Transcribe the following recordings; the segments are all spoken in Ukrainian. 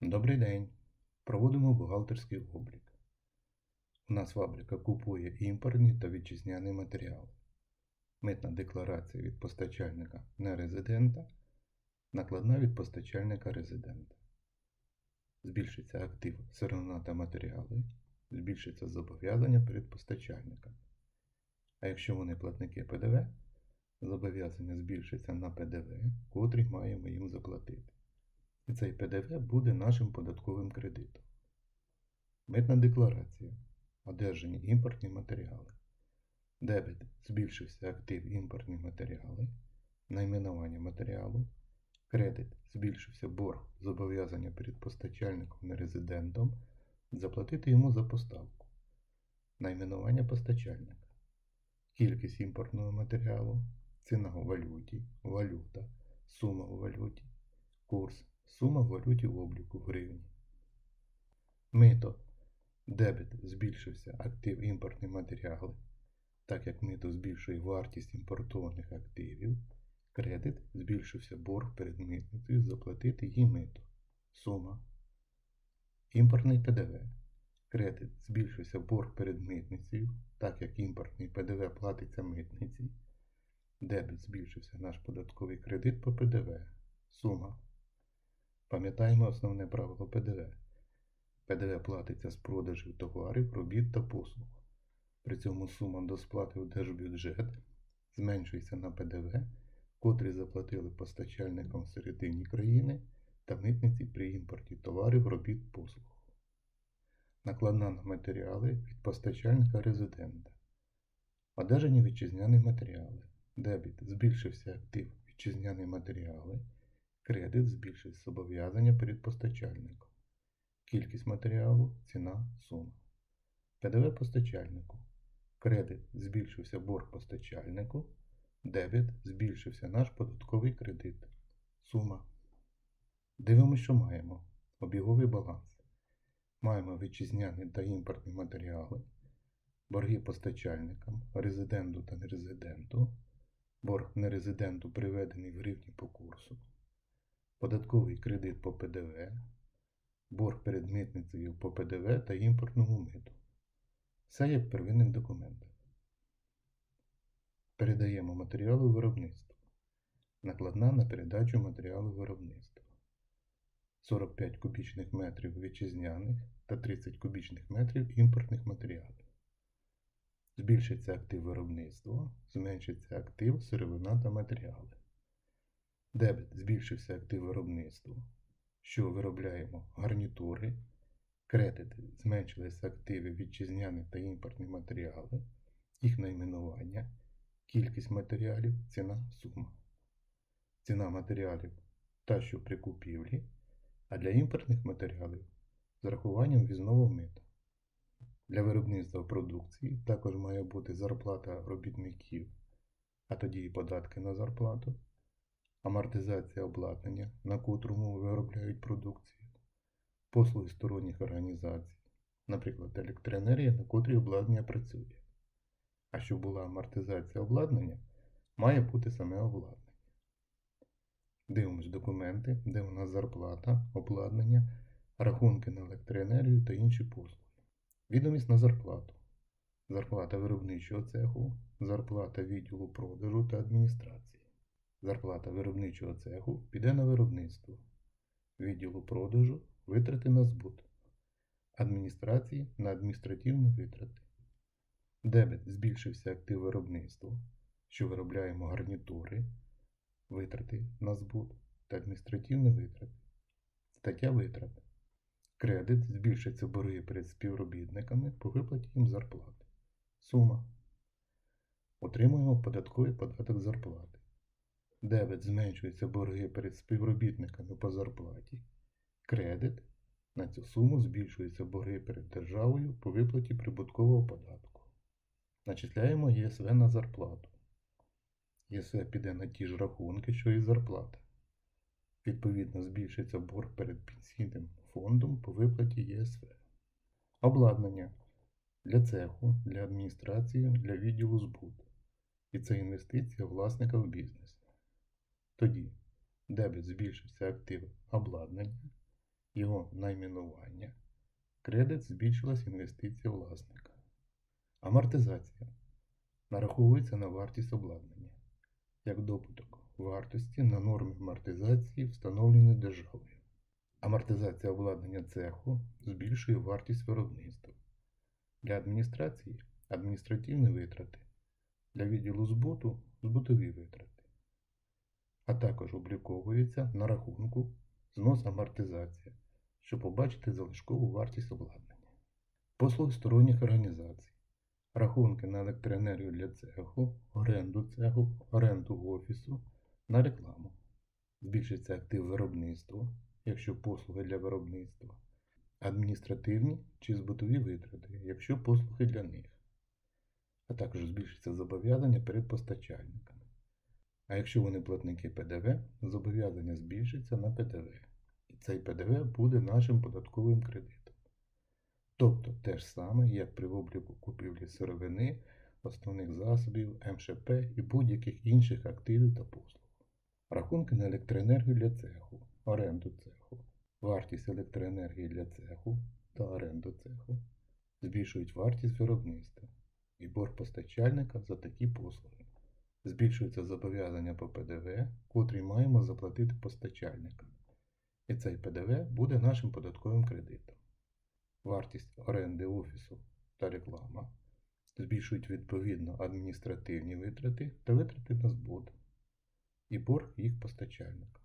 Добрий день. Проводимо бухгалтерський облік. У нас фабрика купує імпортні та вітчизняні матеріали. Митна декларація від постачальника нерезидента, накладна від постачальника резидента. Збільшиться актив сировина та матеріали, збільшиться зобов'язання перед постачальником. А якщо вони платники ПДВ, зобов'язання збільшиться на ПДВ, котрий маємо їм заплатити. Цей ПДВ буде нашим податковим кредитом. Митна декларація. Одержані імпортні матеріали. Дебет збільшився актив імпортні матеріали. Найменування матеріалу. Кредит збільшився борг зобов'язання перед постачальником нерезидентом заплатити йому за поставку. Найменування постачальника. Кількість імпортного матеріалу, ціна у валюті, валюта, сума у валюті, курс, сума в валюті обліку в гривні. Мито. Дебет збільшився актив імпортні матеріали, так як мито збільшує вартість імпортованих активів. Кредит збільшився борг перед митницею заплатити їй мито. Сума. Імпортний ПДВ. Кредит збільшився борг перед митницею, так як імпортний ПДВ платиться митниці. Дебет збільшився наш податковий кредит по ПДВ. Сума. Пам'ятаємо основне правило ПДВ. ПДВ платиться з продажів товарів, робіт та послуг. При цьому сума до сплати в держбюджет зменшується на ПДВ, котрі заплатили постачальникам всередині країни та митниці при імпорті товарів, робіт, послуг. Накладна на матеріали від постачальника резидента. Одержані вітчизняні матеріали. Дебіт збільшився актив вітчизняні матеріали. Кредит збільшить зобов'язання перед постачальником. Кількість матеріалу, ціна, сума. ПДВ постачальнику. Кредит збільшився борг постачальнику. Дебіт збільшився наш податковий кредит. Сума. Дивимося, що маємо. Обіговий баланс. Маємо вітчизняні та імпортні матеріали, борги постачальникам, резиденту та нерезиденту, борг нерезиденту приведений в гривні по курсу податковий кредит по ПДВ, борг перед митницею по ПДВ та імпортному миту. Все як первинних документах. Передаємо матеріали у виробництво. Накладна на передачу матеріалу виробництва. 45 кубічних метрів вітчизняних та 30 кубічних метрів імпортних матеріалів. Збільшиться актив виробництва, зменшиться актив сировина та матеріали. Дебет збільшився актив виробництва, що виробляємо? Гарнітури, кредит зменшилися активи вітчизняні та імпортні матеріали, їх найменування, кількість матеріалів, ціна, сума. Ціна матеріалів та, що при купівлі, а для імпортних матеріалів з рахуванням візнового мита. Для виробництва продукції також має бути зарплата робітників, а тоді і податки на зарплату амортизація обладнання, на котрому виробляють продукцію, послуги сторонніх організацій, наприклад, електроенергія, на котрій обладнання працює. А щоб була амортизація обладнання, має бути саме обладнання. Дивимось документи, де у нас зарплата, обладнання, рахунки на електроенергію та інші послуги. Відомість на зарплату. Зарплата виробничого цеху, зарплата відділу продажу та адміністрації. Зарплата виробничого цеху піде на виробництво, відділу продажу витрати на збут, адміністрації на адміністративні витрати. Дебет збільшився актив виробництва, що виробляємо гарнітури, витрати на збут та адміністративні витрати. Стаття витрат. Кредит збільшиться борги перед співробітниками по виплаті їм зарплати. Сума. Отримуємо податковий податок зарплати. Дебет зменшуються борги перед співробітниками по зарплаті. Кредит на цю суму збільшуються борги перед державою по виплаті прибуткового податку. Начисляємо ЄСВ на зарплату. ЄСВ піде на ті ж рахунки, що і зарплата. Відповідно, збільшиться борг перед пенсійним фондом по виплаті ЄСВ. Обладнання для цеху, для адміністрації, для відділу збуту. І це інвестиція власника в бізнес. Тоді дебет збільшився актив обладнання, його найменування, кредит збільшилась інвестиція власника. Амортизація нараховується на вартість обладнання як добуток вартості на норми амортизації, встановлені державою. Амортизація обладнання цеху збільшує вартість виробництва. Для адміністрації адміністративні витрати, для відділу збуту збутові витрати, а також обліковується на рахунку знос амортизація, щоб побачити залишкову вартість обладнання. Послуги сторонніх організацій, рахунки на електроенергію для цеху, оренду цеху, оренду офісу, на рекламу. Збільшиться актив виробництва, якщо послуги для виробництва, адміністративні чи збутові витрати, якщо послуги для них, а також збільшиться зобов'язання перед постачальниками. А якщо вони платники ПДВ, зобов'язання збільшиться на ПДВ. І цей ПДВ буде нашим податковим кредитом. Тобто те ж саме, як при обліку купівлі сировини, основних засобів, МШП і будь-яких інших активів та послуг. Рахунки на електроенергію для цеху, оренду цеху, вартість електроенергії для цеху та оренду цеху збільшують вартість виробництва і борг постачальника за такі послуги. Збільшується зобов'язання по ПДВ, котрі маємо заплатити постачальникам. І цей ПДВ буде нашим податковим кредитом. Вартість оренди офісу та реклама збільшують відповідно адміністративні витрати та витрати на збут і борг їх постачальникам.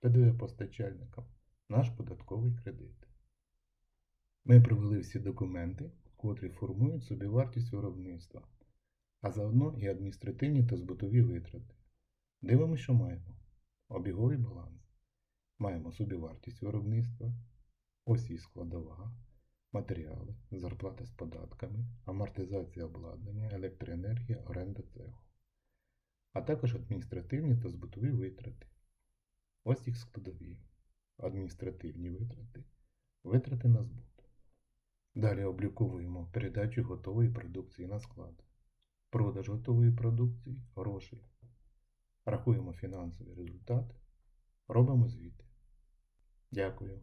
ПДВ постачальникам наш податковий кредит. Ми провели всі документи, котрі формують собівартість виробництва, а заодно і адміністративні та збутові витрати. Дивимося, що маємо. Обіговий баланс. Маємо собівартість виробництва, ось її складова, матеріали, зарплата з податками, амортизація обладнання, електроенергія, оренда цеху, а також адміністративні та збутові витрати. Ось їх складові, адміністративні витрати, витрати на збут. Далі обліковуємо передачу готової продукції на склад, продаж готової продукції, грошей. Рахуємо фінансовий результат, робимо звіти. Дякую.